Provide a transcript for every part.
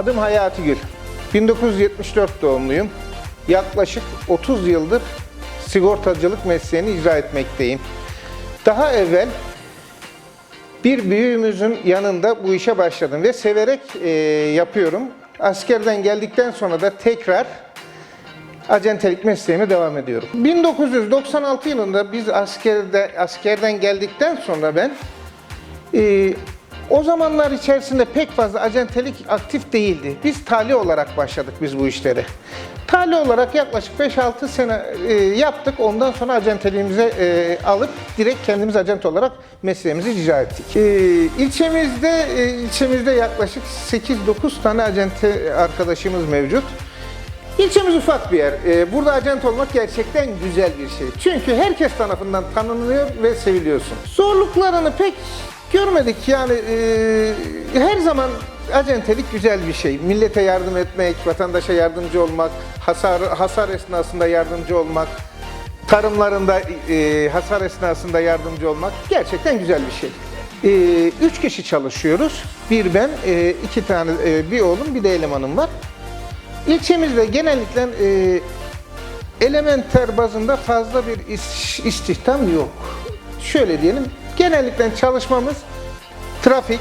Adım Hayati Gül. 1974 doğumluyum. Yaklaşık 30 yıldır sigortacılık mesleğini icra etmekteyim. Daha evvel bir büyüğümüzün yanında bu işe başladım ve severek e, yapıyorum. Askerden geldikten sonra da tekrar acentelik mesleğime devam ediyorum. 1996 yılında biz askerde askerden geldikten sonra ben ee, o zamanlar içerisinde pek fazla acentelik aktif değildi. Biz tali olarak başladık biz bu işleri. Tali olarak yaklaşık 5-6 sene e, yaptık. Ondan sonra acenteliğimize e, alıp direkt kendimiz acente olarak mesleğimizi icra ettik. E, ilçemizde e, ilçemizde yaklaşık 8-9 tane acente arkadaşımız mevcut. İlçemiz ufak bir yer. Ee, Burada acent olmak gerçekten güzel bir şey. Çünkü herkes tarafından tanınıyor ve seviliyorsun. Zorluklarını pek görmedik. Yani e, her zaman acentelik güzel bir şey. Millete yardım etmek, vatandaşa yardımcı olmak, hasar hasar esnasında yardımcı olmak, tarımlarında e, hasar esnasında yardımcı olmak gerçekten güzel bir şey. E, üç kişi çalışıyoruz. Bir ben, e, iki tane e, bir oğlum, bir de elemanım var. İlçemizde genellikle e, elementer bazında fazla bir istihdam yok. Şöyle diyelim, genellikle çalışmamız trafik,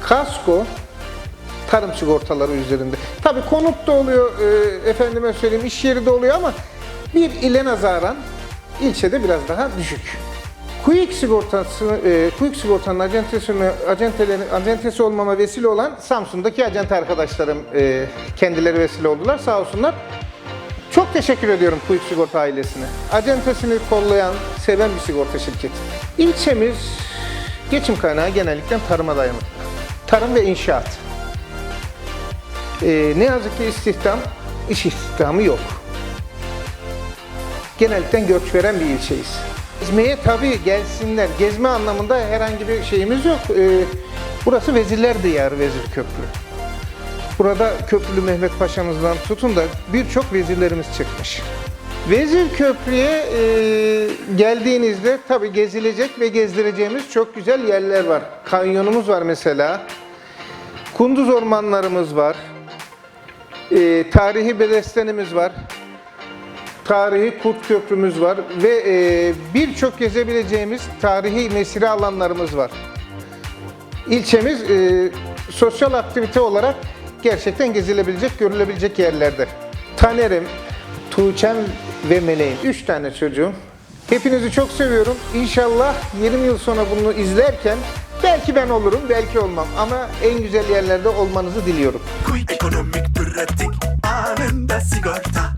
kasko, tarım sigortaları üzerinde. Tabii konut da oluyor, e, efendime söyleyeyim iş yeri de oluyor ama bir ile nazaran ilçede biraz daha düşük. Quick sigortası, e, Quick sigortanın acentesini, acentelerin, acentesi olmama vesile olan Samsun'daki acente arkadaşlarım e, kendileri vesile oldular sağ olsunlar. Çok teşekkür ediyorum Quick Sigorta ailesine. Acentesini kollayan, seven bir sigorta şirketi. İlçemiz geçim kaynağı genellikle tarıma dayanıklı. Tarım ve inşaat. E, ne yazık ki istihdam, iş istihdamı yok genellikle göç veren bir ilçeyiz. Gezmeye tabii gelsinler. Gezme anlamında herhangi bir şeyimiz yok. Ee, burası Vezirler Diyarı Vezir Köprü. Burada Köprülü Mehmet Paşa'mızdan tutun da birçok vezirlerimiz çıkmış. Vezir Köprü'ye e, geldiğinizde tabii gezilecek ve gezdireceğimiz çok güzel yerler var. Kanyonumuz var mesela. Kunduz ormanlarımız var. E, tarihi bedestenimiz var tarihi Kurt Köprümüz var ve e, birçok gezebileceğimiz tarihi mesire alanlarımız var. İlçemiz e, sosyal aktivite olarak gerçekten gezilebilecek, görülebilecek yerlerde. Taner'im, Tuğçe'm ve Meleğim. Üç tane çocuğum. Hepinizi çok seviyorum. İnşallah 20 yıl sonra bunu izlerken belki ben olurum, belki olmam. Ama en güzel yerlerde olmanızı diliyorum. Ekonomik pratik anında sigorta